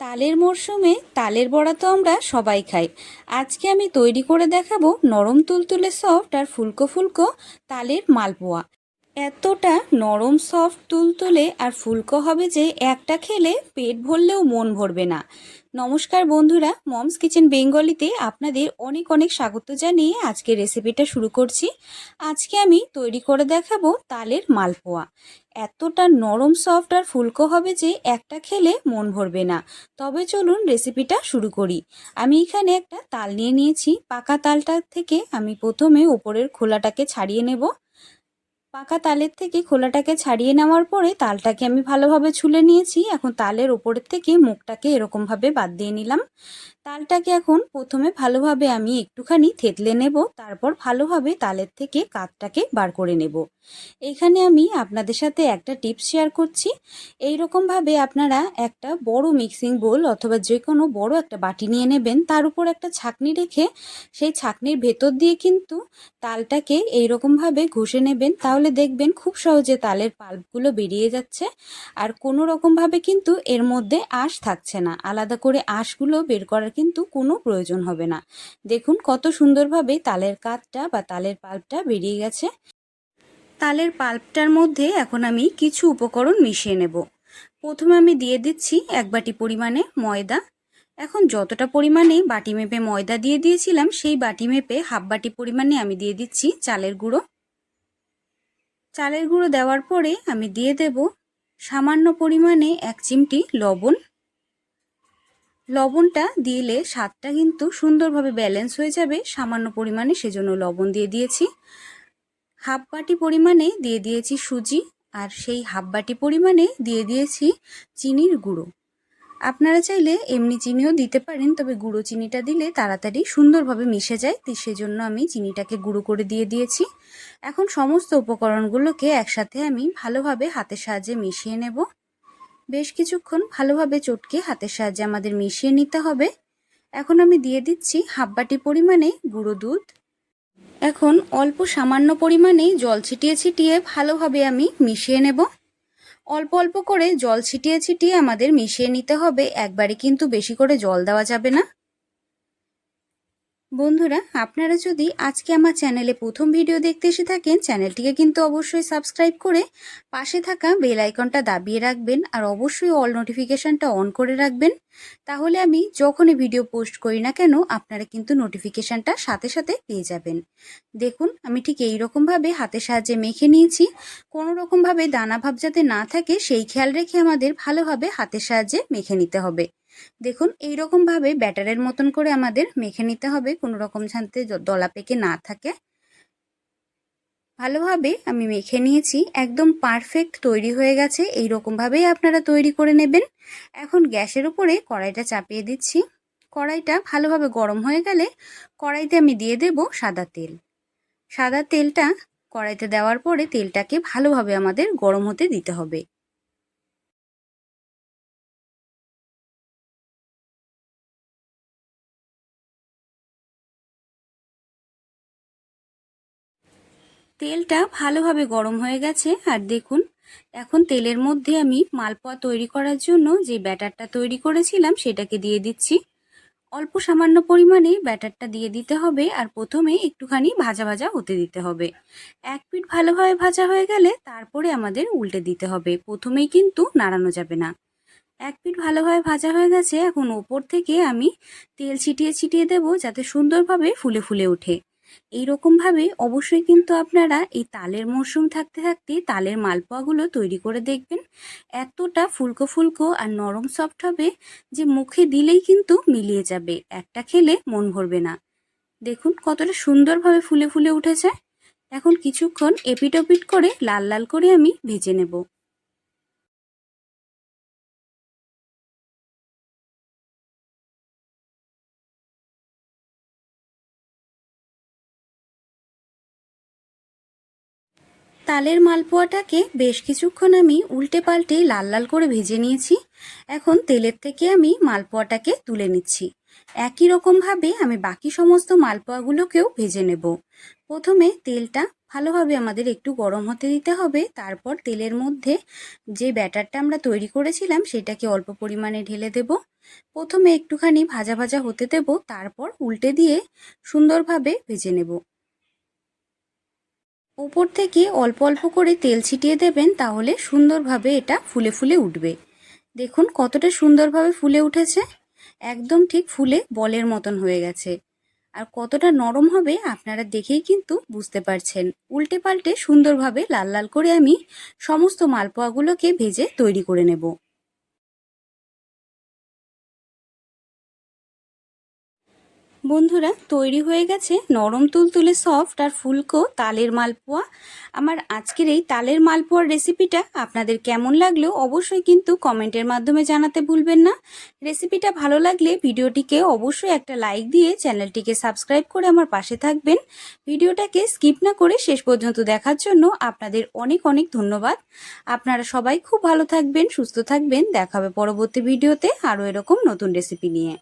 তালের মরশুমে তালের বড়া তো আমরা সবাই খাই। আজকে আমি তৈরি করে দেখাবো নরম তুলতুলে সফট আর ফুলকো ফুলকো তালের মালপোয়া। এতটা নরম সফট তুলতুলে আর ফুলকো হবে যে একটা খেলে পেট ভরলেও মন ভরবে না। নমস্কার বন্ধুরা, মমস কিচেন বেঙ্গলিতে আপনাদের অনেক অনেক স্বাগত জানিয়ে আজকে রেসিপিটা শুরু করছি। আজকে আমি তৈরি করে দেখাবো তালের মালপোয়া। এতটা নরম সফট আর ফুলকো হবে যে একটা খেলে মন ভরবে না। তবে চলুন রেসিপিটা শুরু করি। আমি এখানে একটা তাল নিয়ে নিয়েছি। পাকা তালটা থেকে আমি প্রথমে ওপরের খোলাটাকে ছাড়িয়ে নেব। পাকা তালের থেকে খোলাটাকে ছাড়িয়ে নেওয়ার পরে তালটাকে আমি ভালোভাবে ছুলে নিয়েছি। এখন তালের ওপরের থেকে মুখটাকে এরকমভাবে বাদ দিয়ে নিলাম। তালটাকে এখন প্রথমে ভালোভাবে আমি একটুখানি থেতলে নেব। তারপর ভালোভাবে তালের থেকে কাতটাকে বার করে নেব। এখানে আমি আপনাদের সাথে একটা টিপস শেয়ার করছি। এই রকমভাবে আপনারা একটা বড় মিক্সিং বোল অথবা যে কোনো বড় একটা বাটি নিয়ে নেবেন, তার উপর একটা ছাকনি রেখে সেই ছাকনির ভেতর দিয়ে কিন্তু তালটাকে এই রকমভাবে ঘষে নেবেন, তাহলে দেখবেন খুব সহজে তালের পাল্পগুলো বেরিয়ে যাচ্ছে আর কোনো রকমভাবে কিন্তু এর মধ্যে আঁশ থাকছে না। আলাদা করে আঁশগুলো বের করার কিন্তু কোনো প্রয়োজন হবে না। দেখুন কত সুন্দরভাবে তালের কাতটা বা তালের পাল্পটা বেরিয়ে গেছে। তালের পাল্পটার মধ্যে এখন আমি কিছু উপকরণ মিশিয়ে নেব। প্রথমে আমি দিয়ে দিচ্ছি এক বাটি পরিমাণে ময়দা। এখন যতটা পরিমাণে বাটি মেপে ময়দা দিয়ে দিয়েছিলাম, সেই বাটি মেপে হাফ বাটি পরিমাণে আমি দিয়ে দিচ্ছি চালের গুঁড়ো। চালের গুঁড়ো দেওয়ার পরে আমি দিয়ে দেব সামান্য পরিমাণে এক চিমটি লবণ। লবণটা দিলে স্বাদটা কিন্তু সুন্দরভাবে ব্যালেন্স হয়ে যাবে, সামান্য পরিমাণে সেজন্য লবণ দিয়ে দিয়েছি। হাফ বাটি পরিমাণে দিয়ে দিয়েছি সুজি আর সেই হাফ বাটি পরিমাণে দিয়ে দিয়েছি চিনির গুঁড়ো। আপনারা চাইলে এমনি চিনিও দিতে পারেন, তবে গুঁড়ো চিনিটা দিলে তাড়াতাড়ি সুন্দরভাবে মিশে যায়, তো সেজন্য আমি চিনিটাকে গুঁড়ো করে দিয়ে দিয়েছি। এখন সমস্ত উপকরণগুলোকে একসাথে আমি ভালোভাবে হাতের সাহায্যে মিশিয়ে নেব। বেশ কিছুক্ষণ ভালোভাবে চটকে হাতের সাহায্যে আমাদের মিশিয়ে নিতে হবে। এখন আমি দিয়ে দিচ্ছি হাফ বাটি পরিমাণে গুঁড়ো দুধ। এখন অল্প সামান্য পরিমাণে জল ছিটিয়ে ছিটিয়ে ভালোভাবে আমি মিশিয়ে নেব। অল্প অল্প করে জল ছিটিয়ে ছিটিয়ে আমাদের মিশিয়ে নিতে হবে। একবারে কিন্তু বেশি করে জল দেওয়া যাবে না। বন্ধুরা, আপনারা যদি আজকে আমার চ্যানেলে প্রথম ভিডিও দেখতে এসে থাকেন, চ্যানেলটিকে কিন্তু অবশ্যই সাবস্ক্রাইব করে পাশে থাকা বেল আইকনটা দাবিয়ে রাখবেন আর অবশ্যই অল নোটিফিকেশানটা অন করে রাখবেন। তাহলে আমি যখনই ভিডিও পোস্ট করি না কেন, আপনারা কিন্তু নোটিফিকেশানটা সাথে সাথে পেয়ে যাবেন। দেখুন, আমি ঠিক এই রকমভাবে হাতের সাহায্যে মেখে নিয়েছি। কোনো রকমভাবে দানা ভাব যাতে না থাকে, সেই খেয়াল রেখে আমাদের ভালোভাবে হাতের সাহায্যে মেখে নিতে হবে। দেখুন এই ভাবে ব্যাটারের মতন করে আমাদের মেখে নিতে হবে। কোনো রকম ছানতে দলা পেকে না থাকে। ভালোভাবে আমি মেখে নিয়েছি। একদম পারফেক্ট তৈরি হয়ে গেছে। এই রকমভাবেই আপনারা তৈরি করে নেবেন। এখন গ্যাসের উপরে কড়াইটা চাপিয়ে দিচ্ছি। কড়াইটা ভালোভাবে গরম হয়ে গেলে কড়াইতে আমি দিয়ে দেব সাদা তেল। সাদা তেলটা কড়াইতে দেওয়ার পরে তেলটাকে ভালোভাবে আমাদের গরম হতে দিতে হবে। তেলটা ভালোভাবে গরম হয়ে গেছে, আর দেখুন, এখন তেলের মধ্যে আমি মালপোয়া তৈরি করার জন্য যে ব্যাটারটা তৈরি করেছিলাম সেটাকে দিয়ে দিচ্ছি। অল্প সামান্য পরিমাণে ব্যাটারটা দিয়ে দিতে হবে, আর প্রথমে একটুখানি ভাজা ভাজা হতে দিতে হবে। এক পিঠ ভালোভাবে ভাজা হয়ে গেলে তারপরে আমাদের উল্টে দিতে হবে, প্রথমেই কিন্তু নাড়ানো যাবে না। এক পিঠ ভালোভাবে ভাজা হয়ে গেছে, এখন ওপর থেকে আমি তেল ছিটিয়ে ছিটিয়ে দেব যাতে সুন্দরভাবে ফুলে ফুলে ওঠে। এই রকমভাবে অবশ্যই কিন্তু আপনারা এই তালের মরশুম থাকতে থাকতে তালের মালপোয়াগুলো তৈরি করে দেখবেন। এতটা ফুলকো ফুলকো আর নরম সফট হবে যে মুখে দিলেই কিন্তু মিলিয়ে যাবে। একটা খেলে মন ভরবে না। দেখুন কতটা সুন্দরভাবে ফুলে ফুলে উঠেছে। এখন কিছুক্ষণ এপিট করে লাল লাল করে আমি ভেজে নেব। তালের মালপোয়াটাকে বেশ কিছুক্ষণ আমি উল্টে পাল্টে লাল লাল করে ভেজে নিয়েছি। এখন তেলের থেকে আমি মালপোয়াটাকে তুলে নিচ্ছি। একই রকমভাবে আমি বাকি সমস্ত মালপোয়াগুলোকেও ভেজে নেব। প্রথমে তেলটা ভালোভাবে আমাদের একটু গরম হতে দিতে হবে। তারপর তেলের মধ্যে যে ব্যাটারটা আমরা তৈরি করেছিলাম, সেটাকে অল্প পরিমাণে ঢেলে দেব। প্রথমে একটুখানি ভাজা ভাজা হতে দেব। তারপর উল্টে দিয়ে সুন্দরভাবে ভেজে নেব। ওপর থেকে অল্প অল্প করে তেল ছিটিয়ে দেবেন তাহলে সুন্দরভাবে এটা ফুলে ফুলে উঠবে। দেখুন কতটা সুন্দরভাবে ফুলে উঠেছে। একদম ঠিক ফুলে বলের মতন হয়ে গেছে। আর কতটা নরম হবে আপনারা দেখেই কিন্তু বুঝতে পারছেন। উল্টে পাল্টে সুন্দরভাবে লাল লাল করে আমি সমস্ত মালপোয়াগুলোকে ভেজে তৈরি করে নেব। বন্ধুরা, তৈরি হয়ে গেছে নরম তুলতুলে সফট আর ফুলকো তালের মালপোয়া। আমার আজকের এই তালের মালপোয়ার রেসিপিটা আপনাদের কেমন লাগল অবশ্যই কিন্তু কমেন্টের মাধ্যমে জানাতে ভুলবেন না। রেসিপিটা ভালো লাগলে ভিডিওটিকে অবশ্যই একটা লাইক দিয়ে চ্যানেলটিকে সাবস্ক্রাইব করে আমার পাশে থাকবেন। ভিডিওটাকে স্কিপ না করে শেষ পর্যন্ত দেখার জন্য আপনাদের অনেক অনেক ধন্যবাদ। আপনারা সবাই খুব ভালো থাকবেন, সুস্থ থাকবেন। দেখাবে পরবর্তী ভিডিওতে আরও এরকম নতুন রেসিপি নিয়ে।